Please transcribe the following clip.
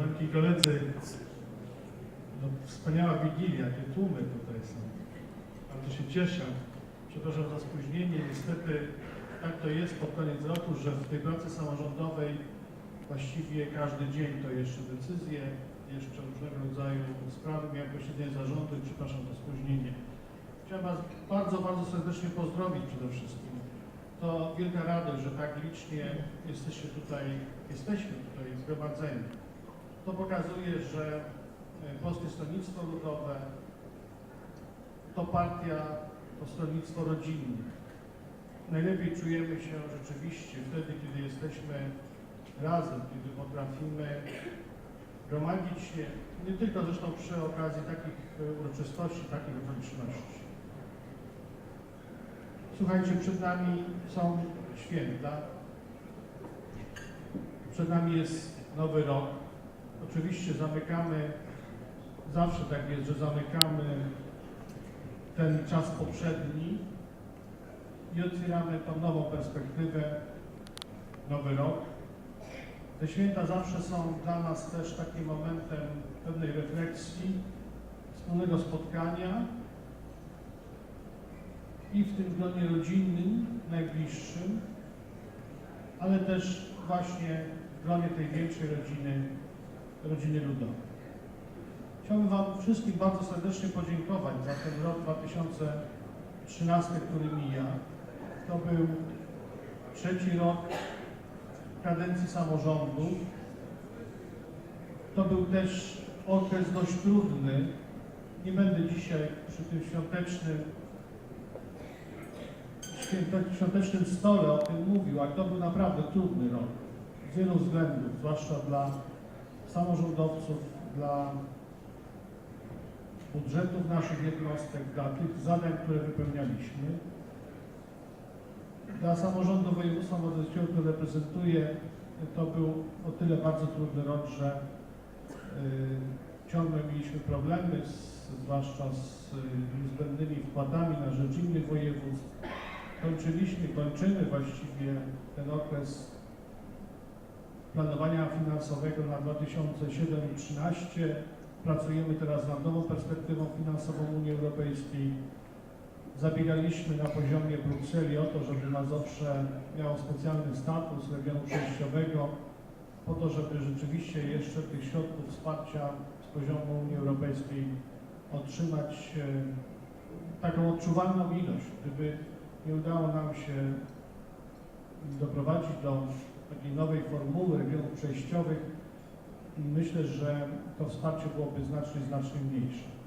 Koleżanki i koledzy, no, wspaniała Wigilia, jakie tłumy tutaj są. Bardzo się cieszę. Przepraszam za spóźnienie. Niestety tak to jest pod koniec roku, że w tej pracy samorządowej właściwie każdy dzień to jeszcze decyzje, jeszcze różnego rodzaju sprawy. Miałem posiedzenie zarządu i przepraszam za spóźnienie. Chciałem Was bardzo, bardzo serdecznie pozdrowić przede wszystkim. To wielka radość, że tak licznie jesteście tutaj, jesteśmy tutaj zgromadzeni. To pokazuje, że e, Polskie Stronnictwo Ludowe to partia, to stronnictwo rodzinne. Najlepiej czujemy się rzeczywiście wtedy, kiedy jesteśmy razem, kiedy potrafimy gromadzić się, nie tylko zresztą przy okazji takich e, uroczystości, takich okoliczności. Słuchajcie, przed nami są święta, przed nami jest nowy rok. Oczywiście zamykamy, zawsze tak jest, że zamykamy ten czas poprzedni i otwieramy tą nową perspektywę, nowy rok. Te święta zawsze są dla nas też takim momentem pewnej refleksji, wspólnego spotkania i w tym gronie rodzinnym, najbliższym, ale też właśnie w gronie tej większej rodziny, rodziny ludowej. Chciałbym Wam wszystkim bardzo serdecznie podziękować za ten rok 2013, który mija. To był trzeci rok kadencji samorządu. To był też okres dość trudny. Nie będę dzisiaj przy tym świątecznym świątecznym stole o tym mówił, ale to był naprawdę trudny rok z wielu względów, zwłaszcza dla samorządowców, dla budżetów naszych jednostek, dla tych zadań, które wypełnialiśmy. Dla samorządu województwa mazowieckiego, który reprezentuję, to był o tyle bardzo trudny rok, że y, ciągle mieliśmy problemy, z, zwłaszcza z y, niezbędnymi wkładami na rzecz innych województw. Kończyliśmy, kończymy właściwie ten okres planowania finansowego na 2007-2013. Pracujemy teraz nad nową perspektywą finansową Unii Europejskiej. Zabiegaliśmy na poziomie Brukseli o to, żeby Mazowsze miało specjalny status regionu przejściowego, po to, żeby rzeczywiście jeszcze tych środków wsparcia z poziomu Unii Europejskiej otrzymać e, taką odczuwalną ilość. Gdyby nie udało nam się doprowadzić do takiej nowej formuły regionów przejściowych, myślę, że to wsparcie byłoby znacznie, znacznie mniejsze.